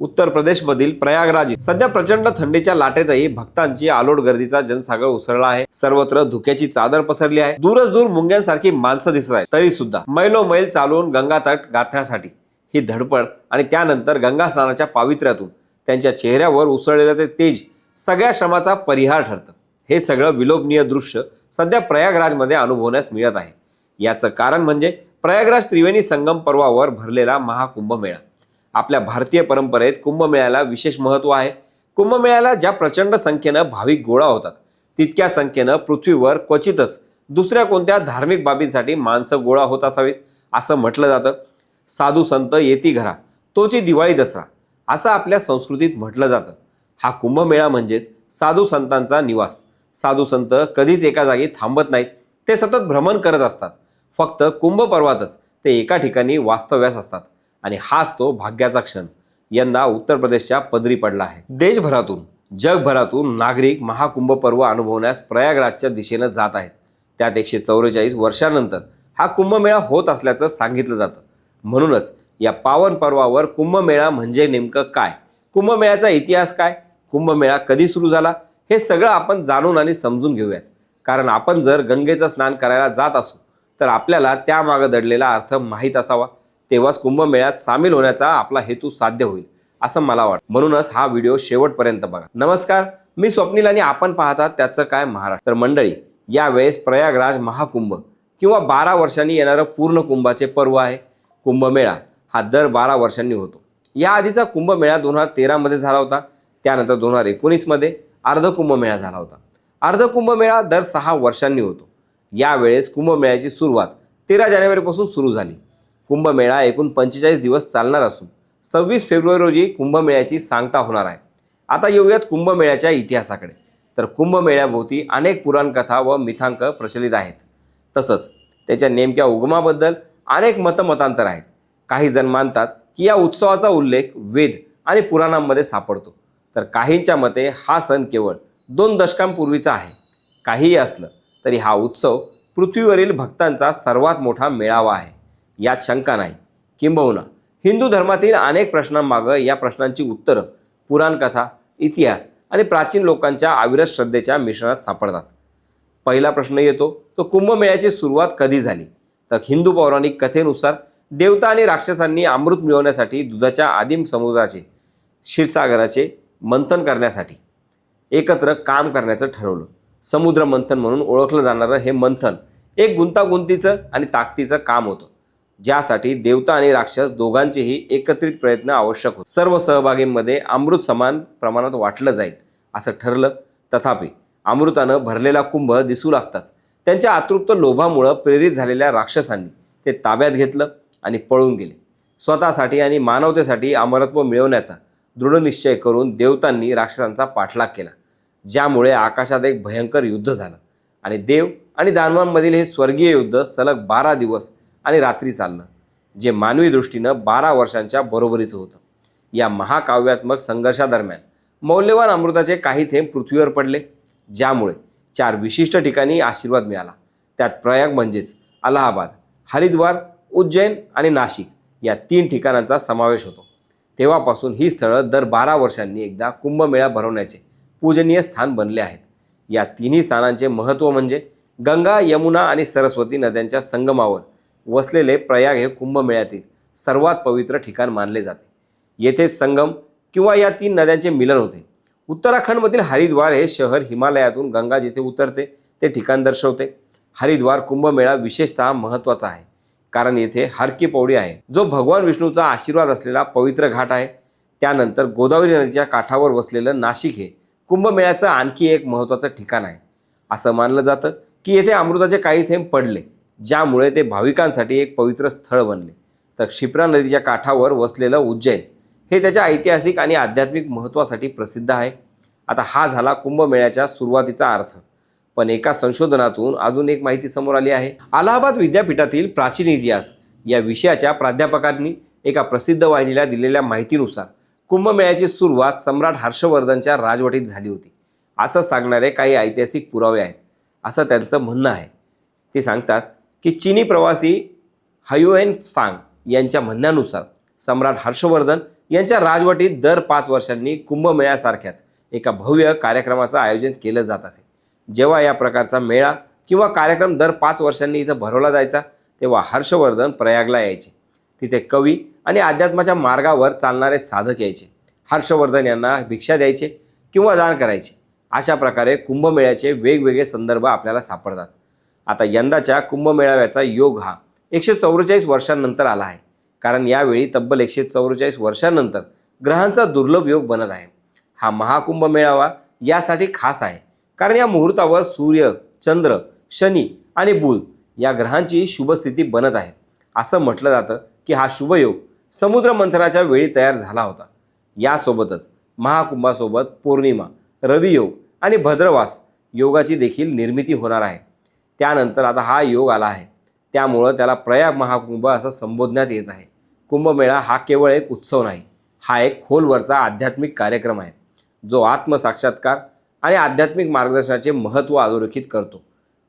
उत्तर प्रदेशमधील प्रयागराज. सध्या प्रचंड थंडीच्या लाटेतही भक्तांची आलोट गर्दीचा जनसागर उसळला आहे. सर्वत्र धुक्याची चादर पसरली आहे. दूरच दूर मुंग्यांसारखी माणसं दिसत आहेत. तरी सुद्धा मैलो मैल चालवून गंगा तट गाठण्यासाठी ही धडपड आणि त्यानंतर गंगा स्नानाच्या पावित्र्यातून त्यांच्या चेहऱ्यावर उसळलेलं ते तेज सगळ्या श्रमाचा परिहार ठरतं. हे सगळं विलोभनीय दृश्य सध्या प्रयागराजमध्ये अनुभवण्यास मिळत आहे. याचं कारण म्हणजे प्रयागराज त्रिवेणी संगम पर्वावर भरलेला महाकुंभमेळा. आपल्या भारतीय परंपरेत कुंभमेळ्याला विशेष महत्त्व आहे. कुंभमेळ्याला ज्या प्रचंड संख्येनं भाविक गोळा होतात तितक्या संख्येनं पृथ्वीवर क्वचितच दुसऱ्या कोणत्या धार्मिक बाबींसाठी माणसं गोळा होत असावीत असं म्हटलं जातं. साधू संत येती घरा तोची दिवाळी दसरा असं आपल्या संस्कृतीत म्हटलं जातं. हा कुंभमेळा म्हणजेच साधू संतांचा निवास. साधू संत कधीच एका जागी थांबत नाहीत ते सतत भ्रमण करत असतात. फक्त कुंभ पर्वातच ते एका ठिकाणी वास्तव्यास असतात. आणि हाच तो भाग्याचा क्षण. यंदा उत्तर प्रदेशच्या पदरी पडला आहे. देशभरातून जगभरातून नागरिक महाकुंभ पर्व अनुभवण्यास प्रयागराजच्या दिशेनं जात आहेत. त्यात एकशे चौवेचाळीस वर्षानंतर हा कुंभमेळा होत असल्याचं सांगितलं जातं. म्हणूनच या पावन पर्वावर कुंभमेळा म्हणजे नेमकं काय? कुंभमेळ्याचा इतिहास काय? कुंभमेळा कधी सुरू झाला? हे सगळं आपण जाणून आणि समजून घेऊयात. कारण आपण जर गंगेचं स्नान करायला जात असू तर आपल्याला त्यामागं दडलेला अर्थ माहीत असावा. तेव्हाच कुंभमेळ्यात सामील होण्याचा आपला हेतू साध्य होईल असं मला वाटतं. म्हणूनच हा व्हिडिओ शेवटपर्यंत बघा. नमस्कार मी स्वप्नील आणि आपण पाहतात त्याचं काय महाराष्ट्र. तर मंडळी यावेळेस प्रयागराज महाकुंभ किंवा बारा वर्षांनी येणारं पूर्ण कुंभाचे पर्व आहे. कुंभमेळा हा दर बारा वर्षांनी होतो. या आधीचा कुंभमेळा दोन हजार तेरामध्ये झाला होता. त्यानंतर दोन हजार एकोणीसमध्ये अर्ध कुंभमेळा झाला होता. अर्ध कुंभमेळा दर सहा वर्षांनी होतो. यावेळेस कुंभमेळ्याची सुरुवात तेरा जानेवारीपासून सुरू झाली. कुंभमेळा एकूण पंचेचाळीस दिवस चालणार असून सव्वीस फेब्रुवारी रोजी कुंभमेळ्याची सांगता होणार आहे. आता येऊयात कुंभमेळ्याच्या इतिहासाकडे. तर कुंभमेळ्याभोवती अनेक पुराणकथा व मिथांक प्रचलित आहेत. तसंच त्याच्या नेमक्या उगमाबद्दल अनेक मतमतांतर आहेत. काही जण मानतात की या उत्सवाचा उल्लेख वेद आणि पुराणांमध्ये सापडतो. तर काहींच्या मते हा सण केवळ दोन दशकांपूर्वीचा आहे. काहीही असलं तरी हा उत्सव पृथ्वीवरील भक्तांचा सर्वात मोठा मेळावा आहे. यात शंका नाही. किंबहुना हिंदू धर्मातील अनेक प्रश्नांमागं या प्रश्नांची उत्तरं पुराणकथा इतिहास आणि प्राचीन लोकांच्या अविरत श्रद्धेच्या मिश्रणात सापडतात. पहिला प्रश्न येतो तो कुंभमेळ्याची सुरुवात कधी झाली? तर हिंदू पौराणिक कथेनुसार देवता आणि राक्षसांनी अमृत मिळवण्यासाठी दुधाच्या आदिम समुद्राचे क्षीरसागराचे मंथन करण्यासाठी एकत्र काम करण्याचं ठरवलं. समुद्र मंथन म्हणून ओळखलं जाणारं हे मंथन एक गुंतागुंतीचं आणि ताकदीचं काम होतं. ज्यासाठी देवता आणि राक्षस दोघांचेही एकत्रित प्रयत्न आवश्यक होते. सर्व सहभागींमध्ये अमृत समान प्रमाणात वाटलं जाईल असं ठरलं. तथापि अमृतानं भरलेला कुंभ दिसू लागताच. त्यांच्या अतृप्त लोभामुळं प्रेरित झालेल्या राक्षसांनी ते ताब्यात घेतलं आणि पळून गेले. स्वतःसाठी आणि मानवतेसाठी अमरत्व मिळवण्याचा दृढनिश्चय करून देवतांनी राक्षसांचा पाठलाग केला ज्यामुळे आकाशात एक भयंकर युद्ध झालं. आणि देव आणि दानवांमधील हे स्वर्गीय युद्ध सलग बारा दिवस आणि रात्री चाललं जे मानवी दृष्टीनं बारा वर्षांच्या बरोबरीचं होतं. या महाकाव्यात्मक संघर्षादरम्यान मौल्यवान अमृताचे काही थेंब पृथ्वीवर पडले ज्यामुळे चार विशिष्ट ठिकाणी आशीर्वाद मिळाला. त्यात प्रयाग म्हणजेच अलाहाबाद हरिद्वार उज्जैन आणि नाशिक या तीन ठिकाणांचा समावेश होतो. तेव्हापासून ही स्थळं दर बारा वर्षांनी एकदा कुंभमेळा भरवण्याचे पूजनीय स्थान बनले आहेत. या तिन्ही स्थानांचे महत्त्व म्हणजे गंगा यमुना आणि सरस्वती नद्यांच्या संगमावर वसलेले प्रयाग हे कुंभमेळ्यातील सर्वात पवित्र ठिकाण मानले जाते. येथे संगम किंवा या तीन नद्यांचे मिलन होते. उत्तराखंडमधील हरिद्वार हे शहर हिमालयातून गंगा जिथे उतरते ते ठिकाण दर्शवते. हरिद्वार कुंभमेळा विशेषतः महत्त्वाचा आहे. कारण येथे हरकी पौडी आहे जो भगवान विष्णूचा आशीर्वाद असलेला पवित्र घाट आहे. त्यानंतर गोदावरी नदीच्या काठावर वसलेलं नाशिक हे कुंभमेळ्याचं आणखी एक महत्त्वाचं ठिकाण आहे. असं मानलं जातं की येथे अमृताचे काही थेंब पडले. ज्यामुळे ते भाविकांसाठी एक पवित्र स्थळ बनले. तर क्षिप्रा नदीच्या काठावर वसलेलं उज्जैन हे त्याच्या ऐतिहासिक आणि आध्यात्मिक महत्त्वासाठी प्रसिद्ध आहे. आता हा झाला कुंभमेळ्याच्या सुरुवातीचा अर्थ. पण एका संशोधनातून अजून एक माहिती समोर आली आहे. अलाहाबाद विद्यापीठातील प्राचीन इतिहास या विषयाच्या प्राध्यापकांनी एका प्रसिद्ध वाहिनीला दिलेल्या माहितीनुसार कुंभमेळ्याची सुरुवात सम्राट हर्षवर्धनच्या राजवटीत झाली होती. असं सांगणारे काही ऐतिहासिक पुरावे आहेत. असं त्यांचं म्हणणं आहे. ते सांगतात की चिनी प्रवासी हयुएन सांग यांच्या म्हणण्यानुसार सम्राट हर्षवर्धन यांच्या राजवटीत दर पाच वर्षांनी कुंभमेळ्यासारख्याच एका भव्य कार्यक्रमाचं आयोजन केलं जात असे. जेव्हा या प्रकारचा मेळा किंवा कार्यक्रम दर पाच वर्षांनी इथं भरवला जायचा तेव्हा हर्षवर्धन प्रयागला यायचे. तिथे कवी आणि अध्यात्माच्या मार्गावर चालणारे साधक यायचे. हर्षवर्धन यांना भिक्षा द्यायचे किंवा दान करायचे. अशा प्रकारे कुंभमेळ्याचे वेगवेगळे संदर्भ आपल्याला सापडतात. आता यंदाच्या कुंभमेळाव्याचा योग हा एकशे चौवेचाळीस वर्षांनंतर आला आहे. कारण यावेळी तब्बल एकशे चौवेचाळीस वर्षांनंतर ग्रहांचा दुर्लभ योग बनत आहे. हा महाकुंभ मेळावा यासाठी खास आहे. कारण या मुहूर्तावर सूर्य चंद्र शनी आणि बुध या ग्रहांची शुभस्थिती बनत आहे. असं म्हटलं जातं की हा शुभयोग समुद्र मंथनाच्या वेळी तयार झाला होता. यासोबतच महाकुंभासोबत पौर्णिमा रवियोग आणि भद्रवास योगाची देखील निर्मिती होणार आहे. त्यानंतर आता हा योग आला आहे. त्यामुळं त्याला प्रयाग महाकुंभ असं संबोधण्यात येत आहे. कुंभमेळा हा केवळ एक उत्सव नाही हा एक खोलवरचा आध्यात्मिक कार्यक्रम आहे. जो आत्मसाक्षात्कार आणि आध्यात्मिक मार्गदर्शनाचे महत्त्व अधोरेखित करतो.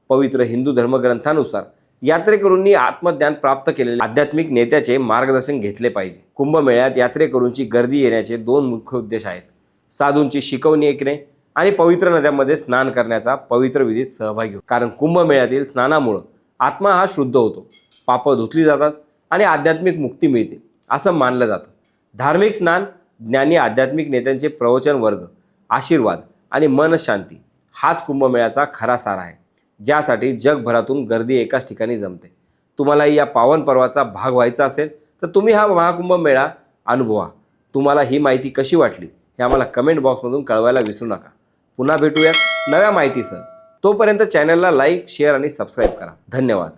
पवित्र हिंदू धर्मग्रंथानुसार यात्रेकरूंनी आत्मज्ञान प्राप्त केलेले आध्यात्मिक नेत्याचे मार्गदर्शन घेतले पाहिजे. कुंभमेळ्यात यात्रेकरूंची गर्दी येण्याचे दोन मुख्य उद्देश आहेत. साधूंची शिकवणी ऐकणे आणि पवित्र नद्यांमध्ये स्नान करण्याचा पवित्र विधीत सहभागी होतो. कारण कुंभमेळ्यातील स्नानामुळं आत्मा हा शुद्ध होतो. पापं धुतली जातात आणि आध्यात्मिक मुक्ती मिळते असं मानलं जातं. धार्मिक स्नान ज्ञानी आध्यात्मिक नेत्यांचे प्रवचन वर्ग आशीर्वाद आणि मनशांती हाच कुंभमेळ्याचा खरा सार आहे ज्यासाठी जगभरातून गर्दी एकाच ठिकाणी जमते. तुम्हालाही या पावन पर्वाचा भाग व्हायचा असेल तर तुम्ही हा महाकुंभ मेळा अनुभवा. तुम्हाला ही माहिती कशी वाटली हे आम्हाला कमेंट बॉक्समधून कळवायला विसरू नका. पुन्हा भेटूयात नव्या माहितीसह. तोपर्यंत चॅनलला लाईक शेअर आणि सबस्क्राईब करा. धन्यवाद.